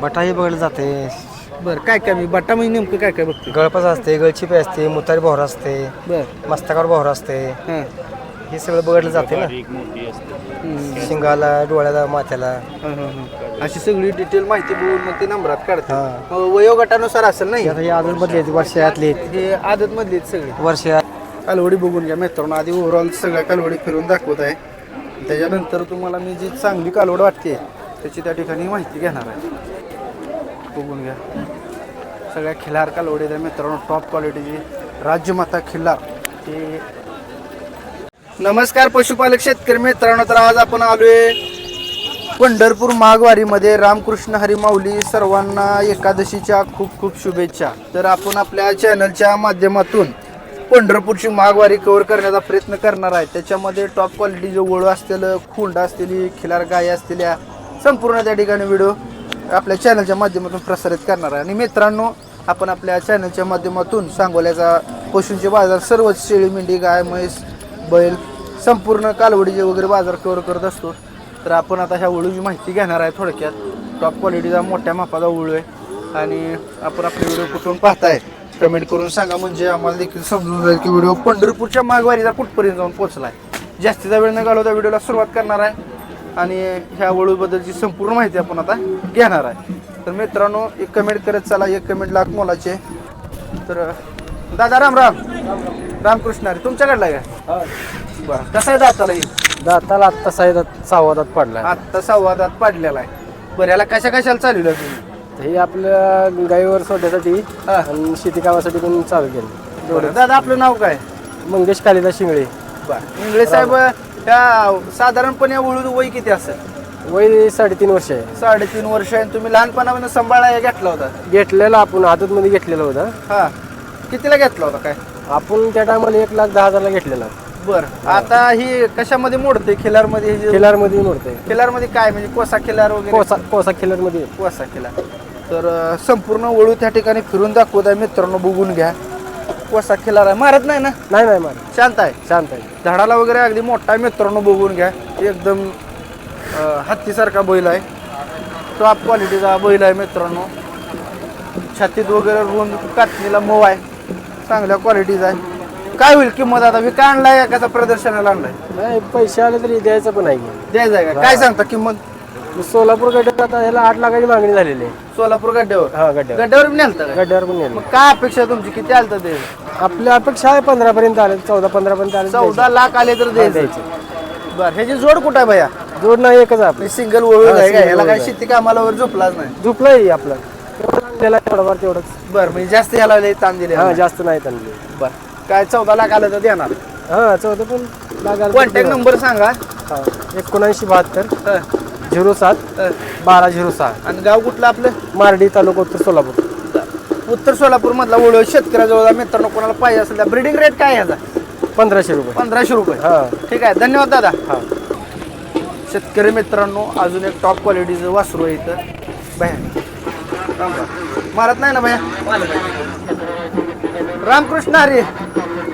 बटाही बघायला जाते. बरं काय काय मी बट्टा म्हणजे नेमकं काय काय बघते? गळपास असते गळचिपी असते मुतारी बोहरा असते बरं. मस्तकावर बोहरा असते. हां. हे सगळं बघितलं जाते ना. शिंगाला डोळ्याला माथ्याला. हां, हां, हां. अशी सगळी डिटेल माहिती बघून मग ते नंबरात हा. काढतात वयोगटानुसार असेल नाही? आता ही आदत बदली आहेत वर्षातली हे आदत मधली आहेत सगळी. वर्ष कालवडी बघून घ्या मित्रांनो. आधी ओव्हरऑल सगळ्या कालवडी फिरून दाखवत आहे. त्याच्यानंतर तुम्हाला मी जी चांगली कालवड वाटते त्याची त्या ठिकाणी माहिती घेणार आहे. बघून घ्या. सगळ्या खिलार कालवडी आहे मित्रांनो टॉप क्वालिटीची राज्यमाता खिल्लार ते नमस्कार पशुपालक शेतकरी मित्रांनो तर आज आपण आलोय पंढरपूर माघवारीमध्ये. रामकृष्ण हरिमाऊली सर्वांना एकादशीच्या खूप खूप शुभेच्छा. तर आपण आपल्या चॅनलच्या माध्यमातून पंढरपूरची माघवारी कव्हर करण्याचा प्रयत्न करणार आहे. त्याच्यामध्ये टॉप क्वालिटी जे वळू असलेलं खुंड असलेली खिलार गाय असलेल्या संपूर्ण त्या ठिकाणी व्हिडिओ आपल्या चॅनलच्या माध्यमातून प्रसारित करणार आहे. आणि मित्रांनो आपण आपल्या चॅनलच्या माध्यमातून सांगोल्याचा पशूंचे बाजार सर्वच शेळी मेंढी गाय म्हैस बैल संपूर्ण कालवडीचे वगैरे बाजार कव्हर करत असतो. तर आपण आता ह्या ओळूची माहिती घेणार आहे थोडक्यात. टॉप क्वालिटीचा मोठ्या मापाचा ओळू आहे. आणि आपण आपले व्हिडिओ कुठून पाहताय कमेंट करून सांगा. म्हणजे आम्हाला देखील समजून जाईल की व्हिडिओ पंढरपूरच्या माघवारीचा कुठपर्यंत जाऊन पोहोचलाय. जास्तीचा वेळ न घालवता व्हिडिओला सुरुवात करणार आहे. आणि ह्या वळूबद्दलची संपूर्ण माहिती आपण आता घेणार आहे. तर मित्रांनो एक कमेंट करत चला एक कमेंट लाख मोलाचे. तर दादा राम राम. रामकृष्ण अरे तुमच्याकडला का? बरं कसं आहे दाताला हे? दाताला आत्ता साईदात सहावादात पडला आत्ता संवादात पाडलेला आहे. बरं याला कशा कशाला चालवलं तुम्ही? हे आपल्या गाईवर सोडण्यासाठी. आणि शेती कामासाठी पण चालू केलं. बरं दादा आपलं नाव काय? मंगेश कालिदास शिंगळे. बरं इंगळे साहेब त्या साधारणपणे वळू वय किती असेल वय साडेतीन वर्ष आहे. साडेतीन वर्ष आहे तुम्ही लहानपणापासून सांभाळा घेतला होता? घेतलेला आपण आदतमध्ये घेतलेलं होतं. हा. कितीला घेतला होता काय? आपण त्या टायमाला एक लाख दहा हजारला घेतलेला. बरं. आता ही कशामध्ये मोडते खिलारमध्ये हे जे- खिलारमध्ये मोडते खिलारमध्ये काय? म्हणजे कोसा खिलार वगैरे? कोसा कोसा खिलारमध्ये. कोसा खिलार. तर अं, संपूर्ण वळू त्या ठिकाणी फिरून दाखवत आहे मित्रांनो बघून घ्या. कोसा खिलार आहे. मारत नाही ना? नाही नाही मार शांत आहे. शांत आहे. झाडाला वगैरे अगदी मोठा आहे मित्रांनो बघून घ्या. एकदम अं, हत्तीसारखा बैल आहे. टॉप क्वालिटीचा बैल आहे मित्रांनो. छातीत वगैरे रुंद कातणीला मऊ आहे. चांगल्या क्वालिटीचा आहे. काय होईल किंमत आता? मी काय आणलाय कसा प्रदर्शनाला आणलाय? नाही पैसे आले तरी द्यायचं पण आहे. द्यायचं आहे का? काय सांगता किंमत? सोलापूर गड्ड्यात आता ह्याला आठ लाखाची मागणी झालेली आहे. सोलापूर गड्ड्यावर? हा गड्ड्यावर. गड्ड्यावर बी नेलता का गड्ड्यावर पण नेलं मग काय अपेक्षा तुमची? किती आलं तर ते? आपल्या अपेक्षा आहे पंधरा पर्यंत आले चौदा पंधरा पर्यंत आले चौदा लाख आले तर द्यायचं. बरं ह्याची जोड कुठं आहे भैया? जोड नाही एकच आपली. सिंगल हा, आहे का single ह्याला काय. शेती कामाला वगैरे झोपलाच नाही? झुपलंय आपलं. त्याला थोडंफार तेवढंच. बरं म्हणजे जास्त ह्याला लय ताण दिले हा जास्त नाही त्यांनी बरं काय चौदा लाख आलं तर देणार? हा चौदा पण लागायला कॉन्टॅक्ट नंबर सांगा. हा एकोणऐंशी बहात्तर. हं, झिरो सात. बारा झिरो सहा. आणि गाव कुठलं आपलं? मारडी तालुका उत्तर सोलापूर. उत्तर सोलापूर मधला ओळख शेतकऱ्याजवळ मित्रांनो कोणाला पाहिजे असेल तर ब्रिडिंग रेट काय आहे ह्याचा पंधराशे रुपये. पंधराशे रुपये. हा. ठीक आहे. धन्यवाद दादा. हा. शेतकरी मित्रांनो अजून एक टॉप क्वालिटीचं वासरू आहे इथं. भया. मारत नाही ना भया? रामकृष्ण हरी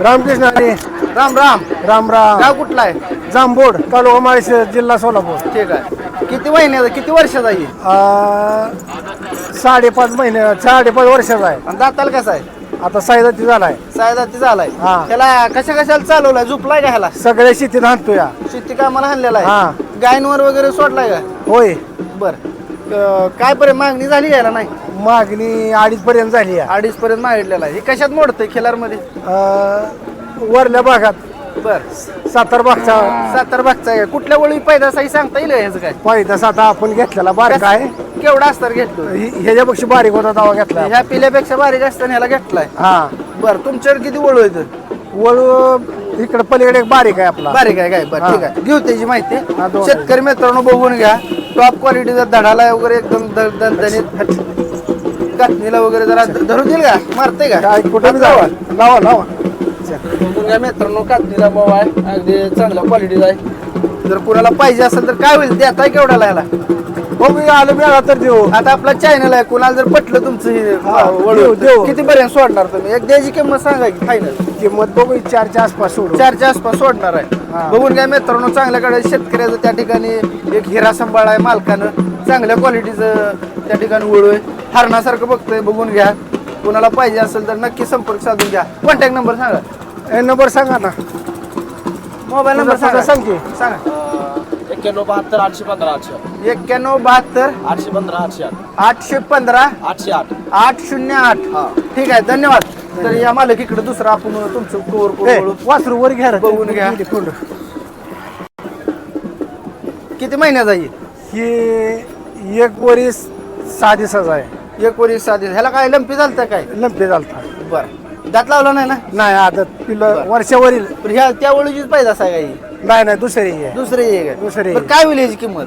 रामकृष्ण अरे राम राम. राम राम. गाव कुठला आहे? जांभोड तालुका माळशे जिल्हा सोलापूर. ठीक आहे. किती महिन्याचा किती वर्षाचा आहे साडेपाच महिने साडेपाच वर्षाचा आहे. आणि दाताला कसा आहे? आता साईदाती झालाय. सायदाती झालाय. हा. त्याला कशा कशाला चालवलाय? झोपलाय का ह्याला? सगळ्या शेतीत आणतो या शेती कामाला आणलेला हा. आहे गायींवर वगैरे सोडलाय का? होय. बर. क- काय पर्यंत मागणी झाली याला नाही? मागणी अडीच पर्यंत झाली या अडीच पर्यंत मागितलेला आहे. हे कशात मोडतंय? खिलारमध्ये अं, वरल्या भागात. बर. सातार भागचा सातार भागचा आहे. कुठल्या वळी पैदास आहे सांगता येईल ह्याचं काय? पहिला साता आपण घेतलेला बारका आहे. केवढा असतात घेतलो? हि- ह्याच्यापेक्षा बारीक होता दावा घेतला. ह्या पिल्यापेक्षा बारीक असताना ह्याला घेतलाय. हा. बर तुमच्याकडे किती वळू येतं वळू इकडे पलीकडे एक बारीक आहे आपला. बारीक आहे काय? बरं हा. ठीक आहे. घेऊ त्याची माहिती. हा, दोन. शेतकरी मित्रांनो बघून घ्या. टॉप क्वालिटीचा धडाला वगैरे एकदम द- दणदणीत कातणीला वगैरे जरा धरू देईल का? मारते का? काय कुठे जावा. लावा लावा. घ्या मित्रांनो कातणीला भाव आहे. अगदी चांगल्या क्वालिटीचा आहे. जर कुणाला पाहिजे असेल तर काय होईल? देताय केवढ्याला याला हो मी आलो मिळाला तर देऊ. आता आपला चॅनल आहे. कुणाला जर पटलं तुमचं हे देऊ. किती पर्यंत सोडणार तुम्ही? एक द्यायची किंमत सांगा की फायनल किंमत बघू चारच्या आसपास सोडू. चारच्या आसपास सोडणार आहे. हा. बघून घ्या मित्रांनो चांगल्याकडे शेतकऱ्याचं त्या ठिकाणी एक हिरा सांभाळ आहे मालकानं. चांगल्या क्वालिटीचं त्या ठिकाणी वळू आहे. हरणासारखं बघतोय बघून घ्या. कुणाला पाहिजे असेल तर नक्की संपर्क साधून घ्या. कॉन्टॅक्ट नंबर सांगा. हे नंबर सांगा ना मोबाईल नंबर सांगा. सांग की. सांगा. एक्क्याण्णव बहात्तर आठशे पंधरा आठशे. एक्क्याण्णव बहात्तर आठशे पंधरा आठशे आठ. आठशे पंधरा आठशे आठ. आठ शून्य आठ. हा. ठीक आहे धन्यवाद. तर या मालक इकडे दुसरं आपण तुमचं ए, कोवर वासरू वर घ्या रे. बघून घ्या. किती महिन्याचा आहे? ही एक वरी सहा दिवसाचा आहे. एक वरी साधी. ह्याला काय लंपी झालतं काय? लंपे झालता. बरं. दात लावला नाही ना? नाही आदत पिलं. वर्षावरील. पण ह्या त्या पाहिजे असा काही? नाही नाही दुसरी आहे. दुसरे काय दुसरी. बरं, काय होईल याची किंमत?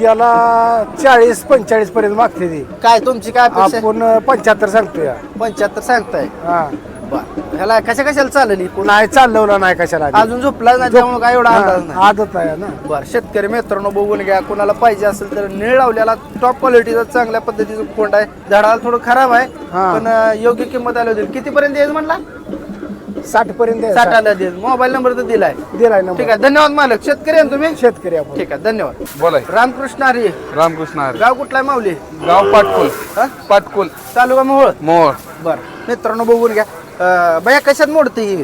याला चाळीस पंचेचाळीस पर्यंत मागते ती. काय तुमची काय अपेक्षा? आपण पंच्याहत्तर सांगतोय. पंच्याहत्तर सांगताय. हा. बरं ह्याला कशा कशाला चालेल नाही चालवला नाही कशाला आधी. अजून झोपला नाही त्यामुळे काय एवढा अंदाज हा, आदत आहे ना. बरं शेतकरी मित्रांनो बघून घ्या कुणाला पाहिजे असेल तर निळ लावलेला टॉप क्वालिटीचा चांगल्या पद्धतीचं कोंड आहे. झाडाला थोडं खराब आहे हा. पण अं, योग्य किंमत आली होती. किती पर्यंत येईल म्हणला? साठ पर्यंत आहे. साठ आला देईल. मोबाईल नंबर तर दिलाय. दिलाय नंबर. ठीक आहे धन्यवाद मालक. शेतकरी आहे ना तुम्ही? शेतकरी आपण. ठीक आहे धन्यवाद. बोलाय रामकृष्ण हरी रामकृष्ण हरी गाव कुठला आहे माऊली? गाव पाटकुल. हा? पाटकुल. तालुका मोहोळ? मोर बर मित्रांनो बघून घ्या. अं, बया कशात मोडते ही?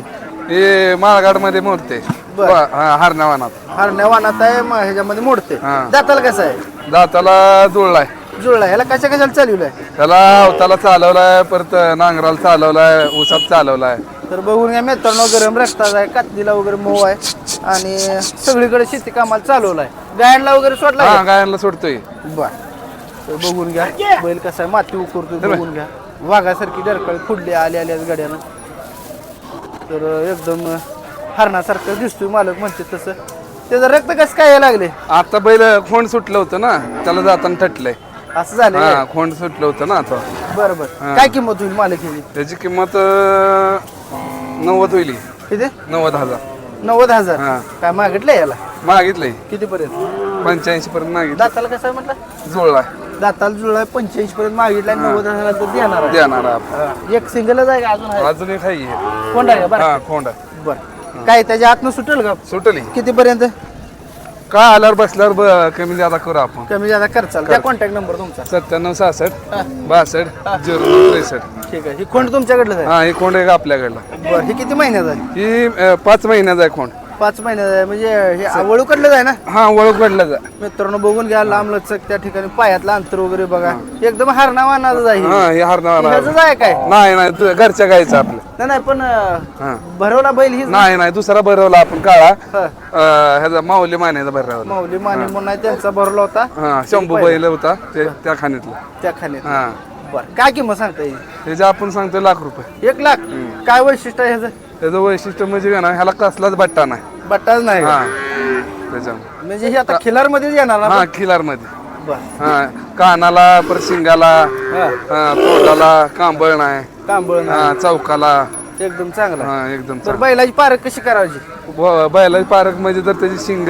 हे माळगाडमध्ये मोडते. बर. हरणावानात हरण्या वानात आहे म- ह्याच्यामध्ये मोडते. हा. दाताला कसं आहे? दाताला जुळलाय. जुळला ह्याला कशा कशाला चालवलंय? त्याला अवताला चालवलाय परत नांगराला चालवलाय ऊसात चालवलाय. तर बघून घ्या मित्रांनो गरम रस्ताच आहे कातलीला वगैरे मऊ आहे आणि सगळीकडे शेती कामाला चालवलाय. गायनला वगैरे सोडला हा गायांना सोडतोय. बर. तर बघून घ्या बैल कसा आहे माती उकरतो बघून घ्या. वाघासारखी डरकळी फुडली आली आल्याच गाड्यानं. तर एकदम हरणासारखं दिसतोय मालक म्हणते तसं. त्याचं रक्त कसं काय लागले आता बैल खोंड सुटलं होतं ना त्याला जाताना थटलंय असं झालं हा खोंड सुटलं होतं ना आता. बरं बरं. काय किंमत होईल मालक ह्याची? त्याची किंमत अं, नव्वद होईल किती? नव्वद हजार. नव्वद हजार? हा. काय मागितलं याला? मागितलंय. किती पर्यंत पंच्याऐंशी पर्यंत मागितलं दाताला कसं आहे म्हटलं? जुळलाय दाताला जुळलाय पंच्याऐंशी पर्यंत मागितलाय नव्वद हजार तर देणार आहे. देणार आपण. हा. एक सिंगलच आहे का अजून आहे? अजून एक आहे. कोण आहे का? बरं. हा खोंड आहे. बरं. काय त्याच्या आतनं सुटेल का? सुटली किती पर्यंत काय आल्यावर बसल्यावर ब- कमी जादा करू आपण. कमी जादा करचाल त्या कॉन्टॅक्ट नंबर तुमचा. सत्त्याण्णव सहासष्ट. बासष्ट झिरो त्रेसष्ट. ठीक आहे. ही खोंड तुमच्याकडलं आहे? हा ही खोंड आहे का आपल्याकडला. बरं. ही किती महिन्याचं आहे? ही अं, पाच महिन्याचा आहे खोंड. पाच महिन्याचं आहे म्हणजे हे वळूकडलं आहे ना? हा ओळख पडल्याचा मित्रांनो बघून घ्या लांब लचक त्या ठिकाणी पायातलं अंतर वगैरे बघा. एकदम हरणावानाच आहे हा. हे ह्याचंच आहे काय? नाही नाही घरच्या गायचं आपलं. नाही नाही पण हा. भरवला बैल हीच नाही नाही दुसरा भरवला आपण काळा. हा. ह्याचा माऊली मान्याचा भरवला. माऊली माने म्हणून आहे त्यांचा भरला होता. हा शंभू बैल होता ते त्या खाणीतला. त्या खाण्यात हा. बरं काय किंमत सांगता येईल त्याचे आपण सांगतो लाख रुपये. एक लाख? काय वैशिष्ट्य आहे ह्याचं? त्याचं वैशिष्ट्य म्हणजे काय ना ह्याला कसलाच बट्टा नाही. बट्टाच नाही का? हा. त्याच्यामुळे. म्हणजे हे आता खिलारमध्ये येणार ना हा खिलारमध्ये बरं. हा कानाला परत शिंगाला हा. तोंडाला कांबळ नाही. तांबळ नाही. हा चौकाला. एकदम चांगला. हा एकदम तर बैलाची पारख कशी करायची? ब- बैलाची पारख म्हणजे तर त्याची शिंग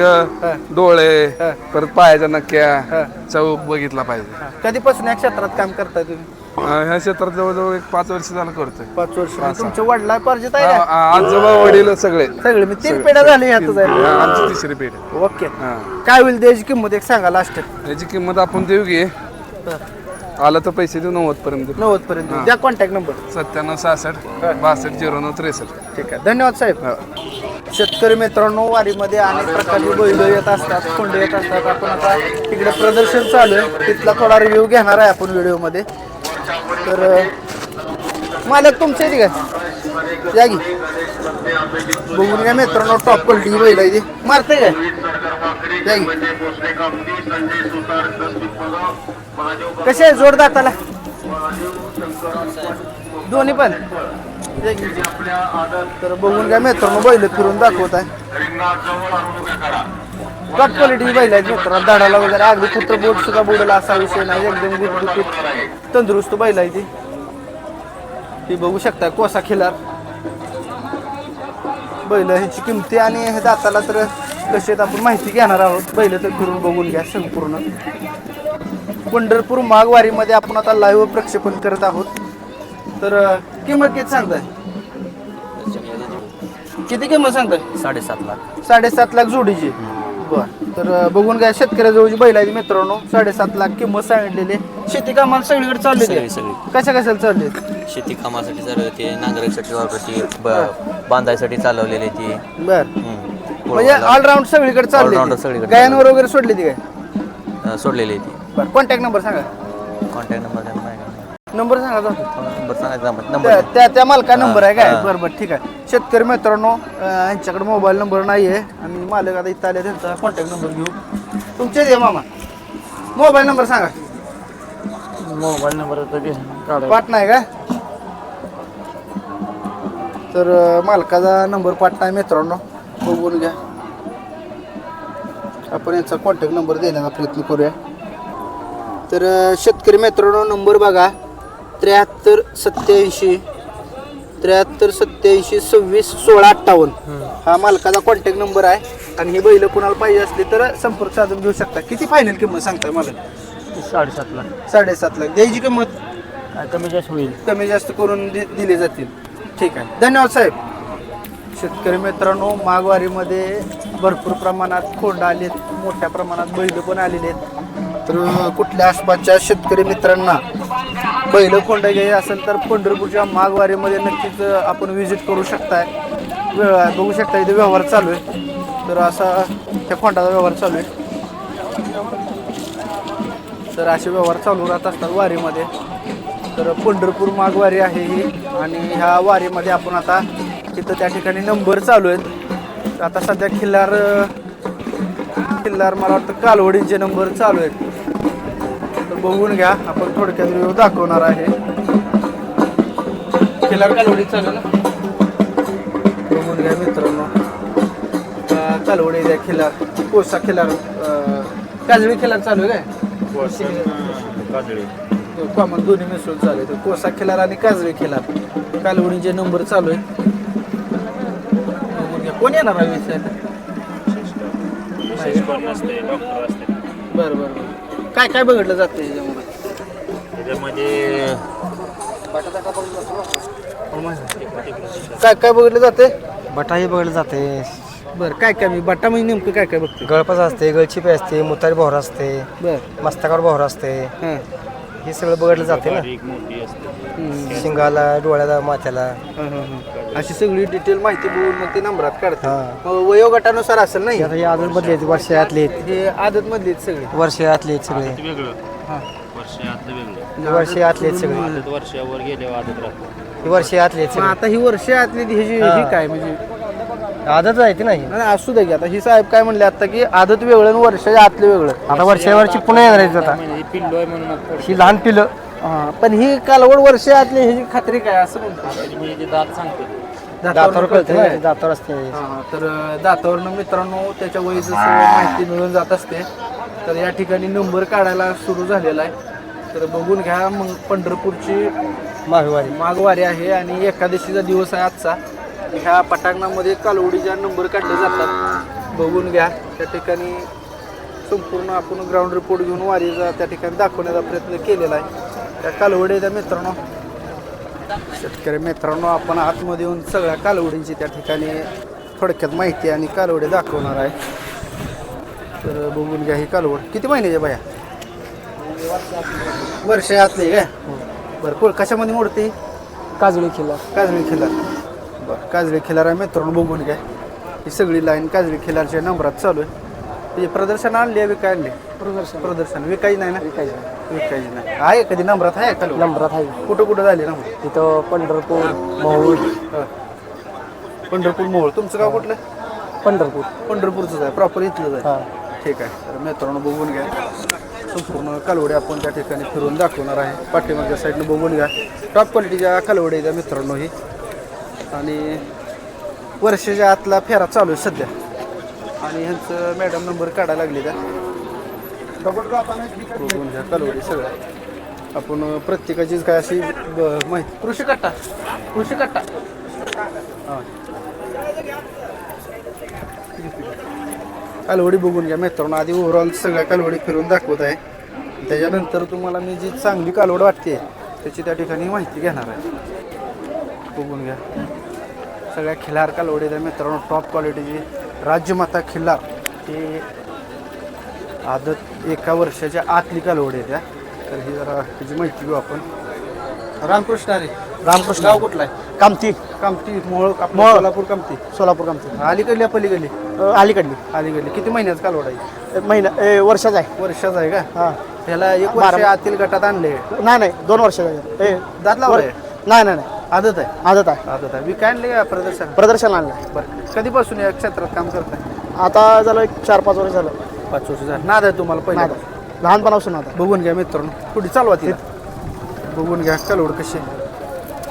डोळे हा. परत पायाच्या नक्क्या हा. चौक बघितला पाहिजे. कधीपासून या क्षेत्रात काम करताय तुम्ही? हा, ह्या क्षेत्रात जवळजवळ एक पाच वर्ष झालं करतोय. पाच वर्ष. म्हणजे तुमच्या वडला पार्जित आहे आजोबा वडील सगळे. सगळे. मी तीन पिढ्या झाली ह्यातच हा, आमची तिसरी पिढी. ओके. हा. काय होईल त्याची किंमत एक सांगा लास्ट याची किंमत आपण देऊ घे आलं तर पैसे देऊ नव्वद पर्यंत देऊ. नव्वद पर्यंत द्या कॉन्टॅक्ट नंबर सत्त्याण्णव सहासष्ट बासष्ट झिरो नऊ त्रेसष्ट. ठीक आहे. धन्यवाद साहेब. शेतकरी मित्रांनो वारीमध्ये अनेक प्रकारची बैल येत असतात खोंड येत असतात. आपण आता इकडे प्रदर्शन चालू आहे. तिथला थोडा रिव्ह्यू घेणार आहे आपण व्हिडिओमध्ये तर मालक तुमचे आहे काय या की. बघून घ्या मित्रांनो टॉप क्वालिटी बैल आहे ती. मारते काय? या की. कसे आहे जोड दाताला? दोन्ही पण. तर बघून घ्या मित्रांनो बैल फिरून दाखवत आहे. टॉप क्वालिटी बैल आहेत मित्रांनो. दाडाला वगैरे अगदी कुठं बोट सुद्धा बुडला असा विषय नाही. एकदम गुटगुटीत तंदुरुस्त बैल आहे ती. ती बघू शकता कोसा खिलार. बैल ह्याची किमती आणि हे दाताला तर कसे आपण माहिती घेणार आहोत. पहिलं तर फिरून बघून घ्या संपूर्ण. पंढरपूर माघवारीमध्ये आपण आता लाईव्ह प्रक्षेपण करत आहोत. तर किंमत किती सांगताय? किती किंमत सांगताय? साडेसात लाख. साडेसात लाख जोडीची. बर. तर बघून घ्या शेतकऱ्याजवळची बैल आहे मित्रांनो. साडेसात लाख किंमत सांगितलेली आहे. शेती कामाला सगळीकडे चालली सगळी सगळी. कशा कशाला चालली शेती कामासाठी चालवले ते. नांगराईसाठी वापरते ब- बांधायसाठी चालवलेले ती. बर. म्हणजे ऑलराऊंड सगळीकडे चालली Allrounder. सगळीकडे गायांवर वगैरे सोडली ती काय? सोडलेली ती. बर कॉन्टॅक्ट नंबर सांगा. Contact number? नंबर सांगा तो. नंबर सांगायचा त्या- नंबर. त्या त्या मालका नंबर आहे काय? हा. बरं बरं ठीक आहे. शेतकरी मित्रांनो अं, यांच्याकडे मोबाईल नंबर नाही आहे आणि मालक आता इथं आले त्यांचा कॉन्टॅक्ट नंबर घेऊ. तुमचे दे मामा. मोबाईल नंबर सांगा. मोबाईल नंबर पाठ नाही का? तर अं, मालकाचा नंबर पाठ नाही मित्रांनो. बघून घ्या. आपण यांचा कॉन्टॅक्ट नंबर देण्याचा प्रयत्न करूया. तर अं, शेतकरी मित्रांनो नंबर बघा. त्र्याहत्तर सत्याऐंशी त्र्याहत्तर सत्याऐंशी सव्वीस सोळा अठ्ठावन्न. हा मालकाचा कॉन्टॅक्ट नंबर आहे. आणि ही बैल कुणाला पाहिजे असली तर संपर्क साधून घेऊ शकता. किती फायनल किंमत सांगताय मला? साडेसात लाख. साडेसात लाख. द्यायची किंमत? काय कमी जास्त होईल. कमी जास्त करून दि- दिले जातील. ठीक आहे. धन्यवाद साहेब. शेतकरी मित्रांनो माघवारीमध्ये भरपूर प्रमाणात खोंड आलेत. मोठ्या प्रमाणात बैल पण आलेले आहेत. तर कुठल्या आसपासच्या शेतकरी मित्रांना बैल खोंड घ्यायची असेल तर पंढरपूरच्या माघवारीमध्ये नक्कीच आपण व्हिजिट करू शकताय. वे- बघू शकता इथे व्यवहार चालू आहे. तर असा त्या खोंडाचा व्यवहार चालू आहे. तर असे व्यवहार चालू राहत असतात वारीमध्ये. तर पंढरपूर माघवारी आहे ही आणि ह्या वारीमध्ये आपण आता तिथं त्या ठिकाणी नंबर चालू आहेत. आता सध्या खिल्लार खिल्लार मला वाटतं कालवडीचे नंबर चालू आहेत. तर बघून घ्या आपण थोडक्यात व्हिडिओ दाखवणार आहे. खिल्लार कालवडी चालू ना? बघून घ्या मित्रांनो. कालवडी द्या खिल्लार कोसा खिल्लार अं, काजळी खिल्लार चालू आहे काय? कॉमन दोन्ही मिसळून चालू आहे. कोसा खिलार आणि काजळी खिलार कालवणीचे नंबर चालू आहेत. बघून घ्या. कोण येणार आहे बरं बरं बरं. काय काय बघितलं जातं याच्यामध्ये त्याच्यामध्ये काय काय बघितलं जाते बटाही बघितलं जाते बरं काय काय मी बट्टा म्हणजे नेमकं काय काय बघते गळपास असते गळचिपी असते मुतारी बोहरा असते बरं. मस्तकावर बोहरा असते. हां. हे सगळं बघितलं जाते ना. एक मोठी असते. हम्म. शिंगाला डोळ्याला माथ्याला. हां, हां, हां. अशी सगळी डिटेल माहिती बघून मग ते नंबरात काढतात. हा. वयोगटानुसार असेल नाही? आता हे आदत बदली आहेत वर्षातले हे आदत मधली आहेत सगळी. वर्षातले आहेत सगळे. वेगळं. हां. वर्ष आतलं वेगळं. हे आहेत सगळे. आदत वर्षावर गेल्यावर आदत राहतं. हे वर्षातले आहेत मग सगळे. आता ही वर्ष आतली ही जी हा. ही काय म्हणजे आदत आहे ती नाही? नाही असू दे की आता. ही साहेब काय म्हणले आता की आदत वेगळं आणि वर्षाच्या आतलं वेगळं. आता वर्षावरची पुन्हा येणार आहेत आता. म्हणजे पिल्लो आहे म्हणून ही लहान पिलं हा, पण ही कालवड वर्ष आतली ह्याची खात्री काय? असं म्हणतो म्हणजे ते दात सांगते. दातावर कळते ना काय? दातावर असते. हा, हा. तर दातावरनं मित्रांनो त्याच्या वयीचं माहिती मिळून जात असते. तर या ठिकाणी नंबर काढायला सुरू झालेला आहे. तर बघून घ्या मग पंढरपूरची माघवारी. माघवारी आहे आणि एकादशीचा दिवस आहे आजचा. ह्या पटांगणामध्ये कालवडीच्या नंबर काढले जातात. बघून घ्या त्या ठिकाणी संपूर्ण आपण ग्राउंड रिपोर्ट घेऊन वारीचा त्या ठिकाणी दाखवण्याचा प्रयत्न केलेला आहे. त्या कालवडी त्या मित्रांनो शेतकरी मित्रांनो आपण आतमध्ये येऊन सगळ्या कालवडींची त्या ठिकाणी थोडक्यात माहिती आणि कालवडी दाखवणार आहे. तर बघून घ्या ही कालवड. किती महिन्याची बाया? वर्ष आतली काय? बरं कोण कशामध्ये मोडते? ही? काजळी किल्ला काजळी खिलार. बरं काजळी खिलार आहे मित्रांनो बघून घ्या. ही सगळी लाईन काजळी खिलारच्या नंबरात चालू आहे. ते प्रदर्शन आणली आहे विकाय आणली? प्रदर्शन. प्रदर्शन. विकायची नाही ना? विकायची विकायची नाही. आहे कधी? नंबरात आहे का नंबरात आहे. कुठं कुठं झाली नंबर? तिथं पंढरपूर महूर. पंढरपूर मोहोळ. तुमचं गाव कुठलं? पंढरपूर. पंढरपूरचंच आहे. प्रॉपर इथलंच हा. आहे ठीक आहे. तर मित्रांनो बघून घ्या. संपूर्ण कालवडी आपण त्या ठिकाणी फिरून दाखवणार आहे. पाठीमागच्या साईडनं बघून घ्या. टॉप क्वालिटीच्या कालवडी आहेत त्या मित्रांनो ही. आणि वर्षाच्या आतला फेरा चालू आहे सध्या. आणि ह्यांचं मॅडम नंबर काढायला लागले त्या. बघून घ्या कालवडी सगळ्या आपण प्रत्येकाचीच काय अशी माहिती. कृषी कट्टा. कृषी कट्टा. हां. कालवडी बघून घ्या मित्रांनो. आधी ओव्हरऑल सगळ्या कालवडी फिरून दाखवत आहे. त्याच्यानंतर तुम्हाला मी जी चांगली कालवड वाटते त्याची त्या ठिकाणी माहिती घेणार आहे. बघून घ्या. सगळ्या खिलार कालवडी आहेत मित्रांनो. टॉप क्वालिटीची राज्यमाता खिल्लार हे आदत एका वर्षाच्या आतली कालवडी आहे त्या. तर ही जरा त्याची माहिती घेऊ आपण. रामकृष्ण अरे. रामकृष्ण. गाव कुठला आहे? कामती. कामती मोहोळ आपलं मोहोळ. सोलापूर कामती. सोलापूर कामती. अलीकडली पलीकडली अ, अलीकडली. अलीकडली. किती महिन्याचं कालवड आहे? एक महिना ए, वर्षाचा आहे. वर्षाचा आहे का? हा. त्याला एक बारा. वर्ष आतील गटात आणले नाही नाही दोन वर्षाचा आहे ए, दात लावलाय? नाही नाही नाही. आदत आहे? आदत आहे. आदत आहे. मी काय आणले का प्रदर्शन? प्रदर्शन आणलं बरं. कधीपासून या क्षेत्रात काम करताय? आता झालं एक चार पाच वर्ष झालं. पाच वर्ष झालं. नाद आहे तुम्हाला पहिला नाद. लहानपणापासून आता बघून घ्या मित्रांनो. पुढे चालवा तिला? बघून घ्या कालवड कशी आहे.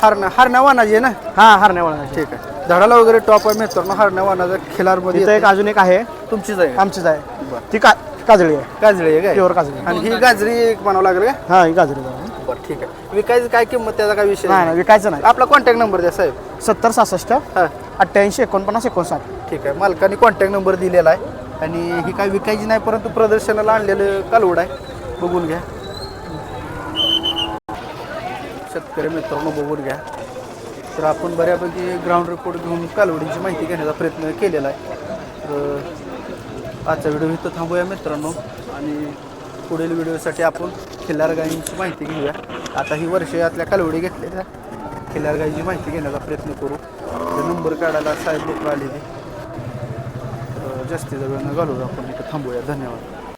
हरणा हरणा वानाची आहे ना? हा हरण्यावाळा ठीक आहे. धडाला वगैरे टॉप आहे मित्रांनो. हरणा वानाचा खिलारमध्ये तिथं एक येते. अजून एक आहे. तुमचीच आहे का? आमचीच आहे. ती का काजळी आहे. गाजरी आहे काय? प्युअर काजळी. आणि ही गाजरी एक म्हणावं लागेल का? हा ही काजळी आहे. बरं ठीक आहे. विकायचं काय किंमत त्याचा काय विषय नाही नाही विकायचं नाही. आपला कॉन्टॅक्ट नंबर द्या साहेब. सत्तर सहासष्ट हां. अठ्ठ्याऐंशी एकोणपन्नास एकोणसाठ. ठीक आहे. मालकाने कॉन्टॅक्ट नंबर दिलेला आहे. आणि ही काय विकायची नाही परंतु प्रदर्शनाला आणलेलं कालवड आहे. बघून घ्या. शेतकरी मित्रांनो बघून घ्या. तर आपण बऱ्यापैकी ग्राउंड रिपोर्ट घेऊन कालवडींची माहिती घेण्याचा प्रयत्न केलेला आहे. तर आजचा व्हिडिओ इथं थांबूया मित्रांनो. आणि पुढील व्हिडिओसाठी आपण खिल्लार गायींची माहिती घेऊया. आता ही वर्ष यातल्या कालवडी घेतलेल्या खिल्लार गायीची माहिती घेण्याचा प्रयत्न करू. नंबर काढायला साहेब लोक आलेले. जास्ती जवळ वेळ न घालवू आपण इथं थांबूया धन्यवाद